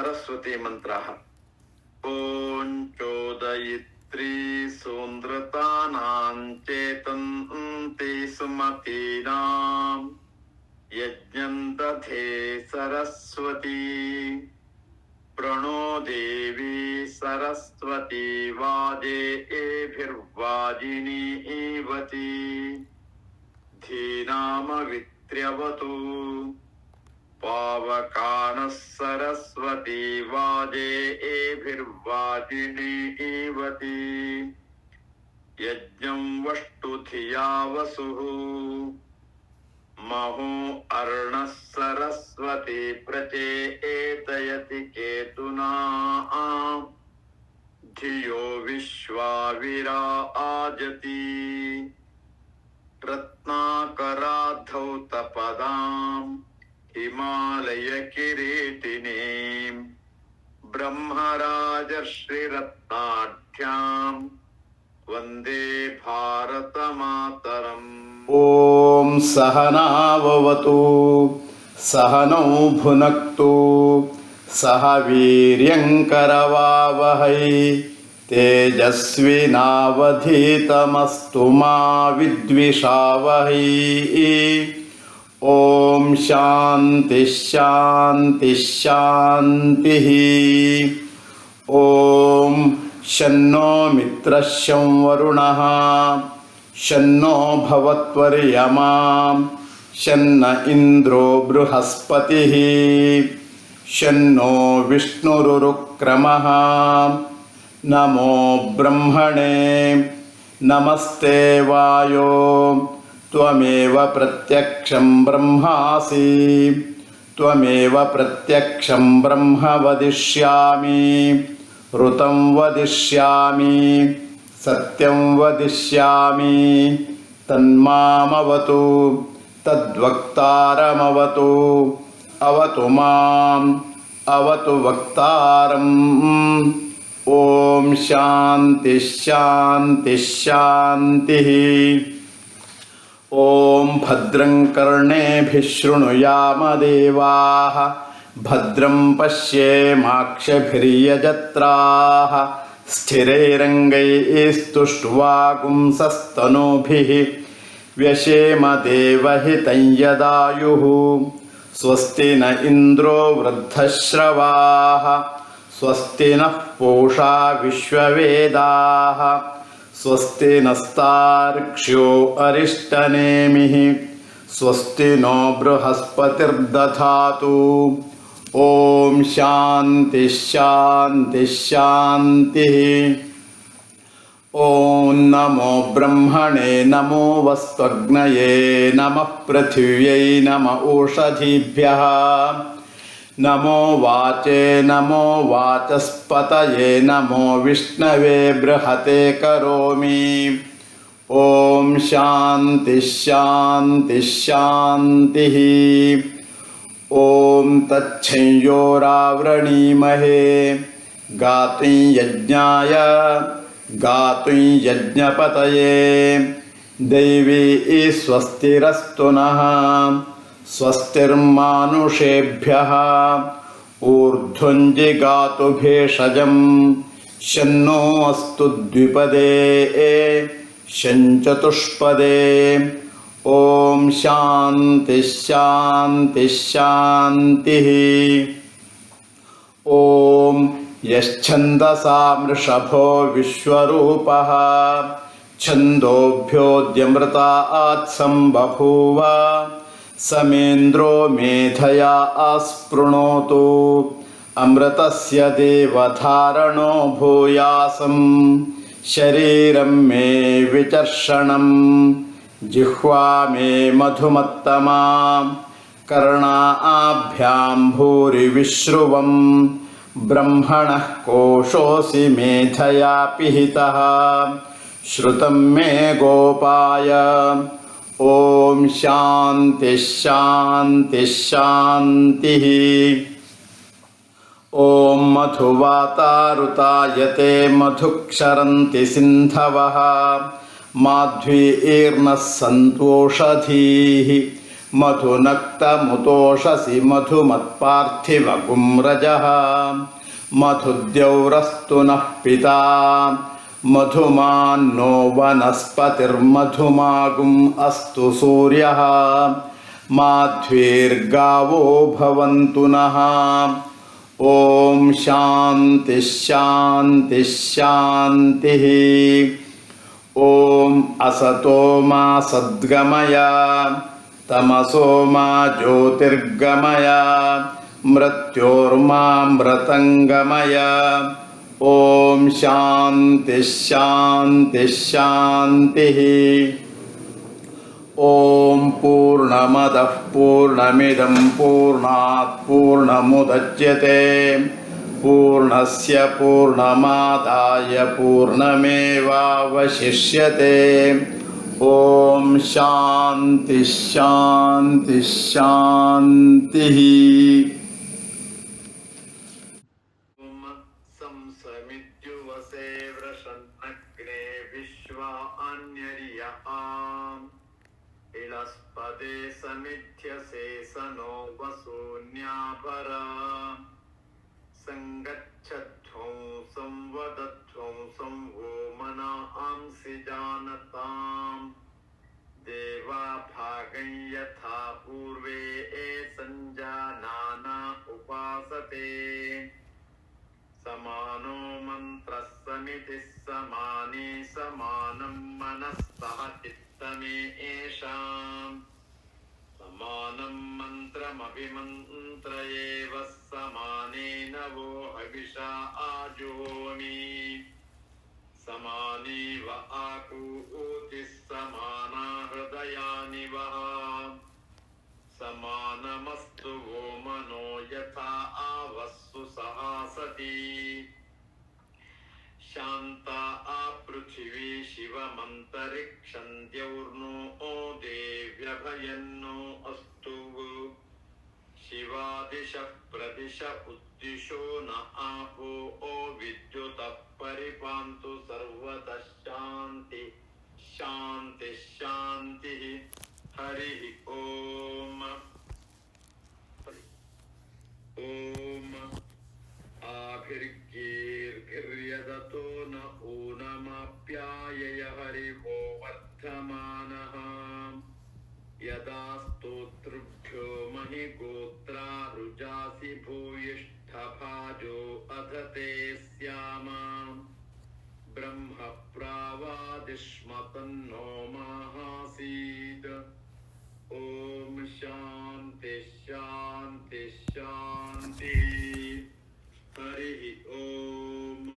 सरस्वती मन्त्रः ॐ चोदयित्री सून्द्रतानां चेतन्ति दधे सरस्वती। प्रणो देवी सरस्वती वाजेभिर्वाजिनीवती धीनामवित्र्यवतु। पावकानः सरस्वती वाजेभिर्वाजिनीवती यज्ञं वष्टुधिया वसुः। महो अर्णः सरस्वती प्रचेतयति केतुना। धियो विश्वाविरा आजति। रत्नाकराधौतपदाम् हिमालयकिरीटिनीम् ब्रह्मराजश्रीरत्नाढ्याम् वन्दे भारतमातरम्। ॐ सहनाववतु सहनौ भुनक्तु सह वीर्यङ्करवावहै तेजस्विनावधीतमस्तु मा विद्विषावहै ॐ शान्तिः शान्तिः शान्तिः। ॐ शन्नो मित्रः शं वरुणः शन्नो भवत्वर्यमा शन्न इन्द्रो बृहस्पतिः शन्नो विष्णुरुरुक्रमः। नमो ब्रह्मणे नमस्ते वायो त्वमेव प्रत्यक्षं ब्रह्मासि। त्वमेव प्रत्यक्षं ब्रह्म वदिष्यामि। ऋतं वदिष्यामि। सत्यं वदिष्यामि। तन्मामवतु। तद्वक्तारमवतु। अवतु माम्। अवतु वक्तारम्। ॐ शान्तिः शान्तिः शान्तिः ॐ भद्रं कर्णेभिः शृणुयामदेवाः भद्रं पश्येमाक्षभिर्यजत्राः स्थिरैरङ्गैस्तुष्ट्वागुंसस्तनूभिः व्यशेम देवहितं यदायुः स्वस्ति न इन्द्रो वृद्धश्रवाः स्वस्ति नः पूषा विश्ववेदाः स्वस्ति नस्तार्क्ष्यो अरिष्टनेमिः। स्वस्ति नो बृहस्पतिर्दधातु। ॐ शान्तिः शान्तिः शान्तिः। ॐ नमो ब्रह्मणे नमो वस्त्वग्नये नमः पृथिव्यै नम ओषधीभ्यः नमो वाचे नमो वाचस्पतये नमो विष्णवे बृहते करोमि। ॐ शान्तिः शान्तिः शान्तिः। ॐ तच्छंयोरावृणीमहे गातुं यज्ञाय गातुं यज्ञपतये। दैवी स्वस्तिरस्तु नः स्वस्तिर्मानुषेभ्यः ऊर्ध्वञ्जिगातु भेषजं शन्नो अस्तु द्विपदे शञ्चतुष्पदे। ॐ शान्तिः शान्तिः शान्तिः। ॐ यश्छन्दसा वृषभो विश्वरूपः। छन्दोभ्योऽद्यमृतात् सम्बभूव समेन्द्रो मेधया आस्पृणोतु अमृतस्य देवधारणो भूयासं शरीरं मे विचर्षणं जिह्वा मे मधुमत्तमा। कर्णाभ्यां भूरिविश्रुवं ब्रह्मणः कोशोऽसि मेधया पिहितः। श्रुतं मे गोपाय ఓం శాంతి శాంతి శాంతి. ఓం మధువాతారుతాయతే మధుక్షరంతి సింధవ. మాధ్వీర్ణ సంతోషధీ మధునక్తముతోషసి మధుమత్పార్థివగుమ్రజ. మధుద్యౌరస్తు నః పితా మధుమాన్నో వనస్పతిర్మధుమాగుం అస్తు సూర్య మాధ్వీర్గావో భవంతు నః ఓం శాంతి శాంతి శాంతి ఓం అసతో మా సద్గమయ తమసో మా జ్యోతిర్గమయ మృత్యోర్మా మృతంగమయ ఓం శాంతి శాంతి శాంతి. ఓం పూర్ణమద పూర్ణమిదం పూర్ణాత్ పూర్ణముద్యతే. పూర్ణస్ పూర్ణమాదాయ పూర్ణమేవశిష్యతే ఓం శాంతి శాంతి శాంతి. संसमित्युवसे वृषन्नग्ने विश्वा अन्यर्यः। इळस्पदे समिध्यसे स नो वसून्यापरा। सङ्गच्छध्वंसं मन्त्रः समितिः समाने समानं मनस्तः चित्तमे येषाम् समानं मन्त्रमभिमन्त्र एव समानेन वो हविषा आजुहोमि समानेव आकूतिः समाना हृदयानि वः समानमस्तु वो मनो यथा आवस्सु सहासति शान्ता आपृथिवी शिवमन्तरिक्षं द्यौर्नो ओ देव्यभयन्नो अस्तु। शिवादिशः प्रदिश उद्दिशो न आपो ओ विद्युतः ऊनमाप्यायय हरिवो वर्धमानः। यदा स्तोतृभ्यो महि गोत्रा रुजासि भूयिष्ठभाजो अधते स्याम। ब्रह्म प्रावादिष्मतन्नो माहासीत् ॐ शान्ति शान्ति शान्तिः। हरिः ॐ